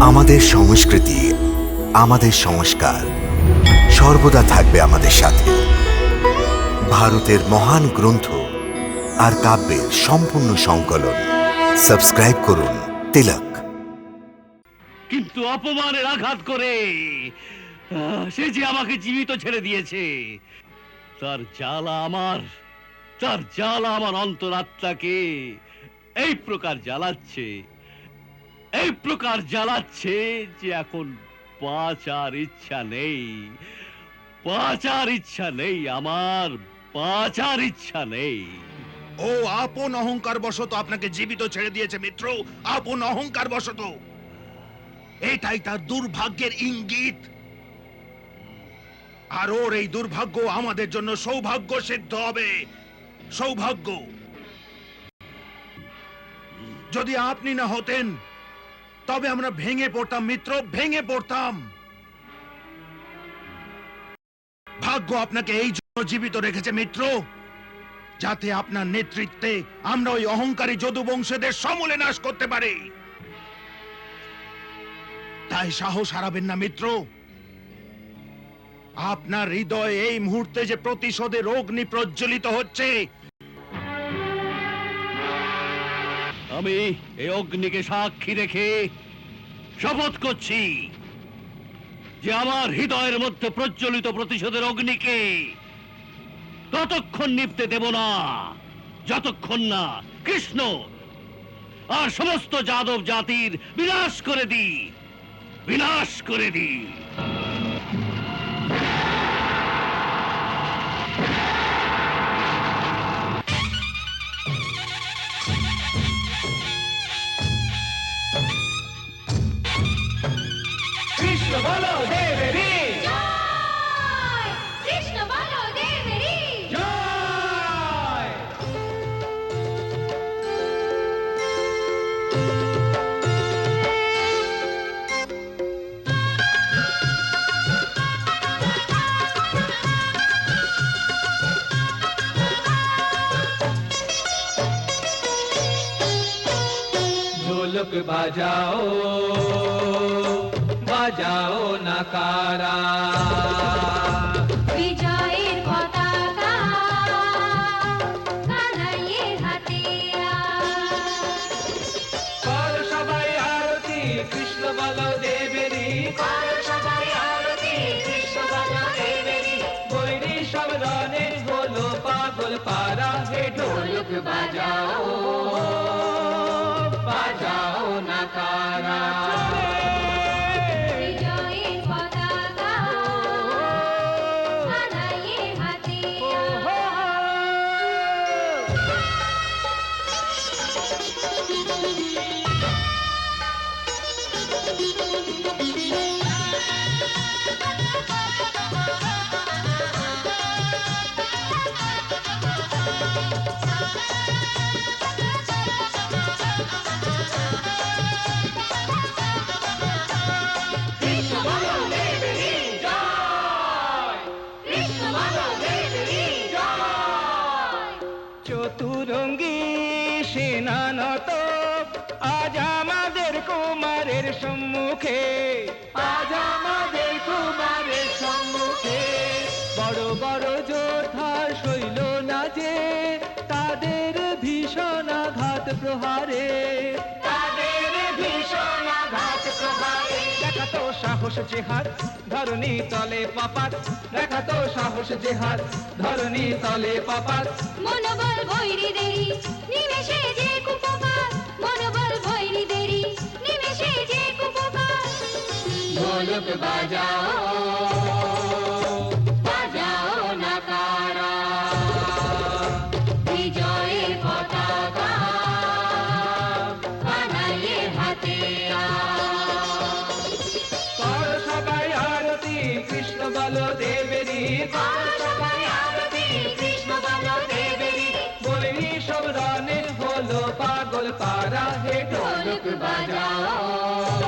আমাদের সংস্কৃতি, আমাদের সংস্কার সর্বদা থাকবে আমাদের সাথে। ভারতের মহান গ্রন্থ আর কাব্যের সম্পূর্ণ সংকলন। সাবস্ক্রাইব করুন তিলক। কিন্তু অপমানের আঘাত করে সে যে আমাকে জীবিত ছেড়ে দিয়েছে, তার জ্বালা আমার, তার জ্বালা আমার অন্তরাত্মাকে এই প্রকার জ্বালাচ্ছে। এই প্রকার জ্বালাচ্ছে যে এখন বাঁচার ইচ্ছা নেই। বাঁচার ইচ্ছা নেই, আমার বাঁচার ইচ্ছা নেই। ও, আপন অহংকার বশত আপনাকে জীবিত ছেড়ে দিয়েছে, মিত্র। আপন অহংকার বশত। এটাই তার দুর্ভাগ্যের ইঙ্গিত। আর ওর এই দুর্ভাগ্য আমাদের জন্য সৌভাগ্য সিদ্ধ হবে। সৌভাগ্য। যদি আপনি না হতেন তবে আমরা ভেঙে পড়তাম, মিত্র, ভেঙে পড়তাম। ভাগ্য আপনাকে এই জন্য জীবিত রেখেছে, মিত্র। যাতে আপনার নেতৃত্বে আমরা ওই অহংকারী যদু বংশীদের সমূলে নাশ করতে পারি। তাই সাহস হারাবেন না, মিত্র। আপনার হৃদয়ে এই মুহূর্তে যে প্রতিশোধের অগ্নি প্রজ্বলিত হচ্ছে আমি এই অগ্নিকে সাক্ষী রেখে শপথ করছি যে আমার হৃদয়ের মধ্যে প্রজ্বলিত প্রতিশোধের অগ্নিকে ততক্ষণ নিপতে দেব না, যতক্ষণ না কৃষ্ণ আর সমস্ত যাদব জাতির বিনাশ করে দি বিনাশ করে দি সব রনের হলো পাগল পারা হে ঢোলক বাজাও বাজাও কুমারের সম্মুখে। আজ আমাদের কুমারের সম্মুখে। বড় বড় যোদ্ধার শৈল না যে তাদের ভীষণ আঘাত প্রহারে। তাদের ভীষণ আঘাত প্রহারে। দেখা তো সাহস জেহাদ ধরণী তলে পাপাত। দেখা তো সাহস জেহাদ ধরণী তলে পাপাত। মনোবল ভৈরি দেরি নিমেষে যে কুপকার আরতি কৃষ্ণ বলো দেবেরি বলি সব রনের হলো পাগল পারা হে ঢোলক বাজাও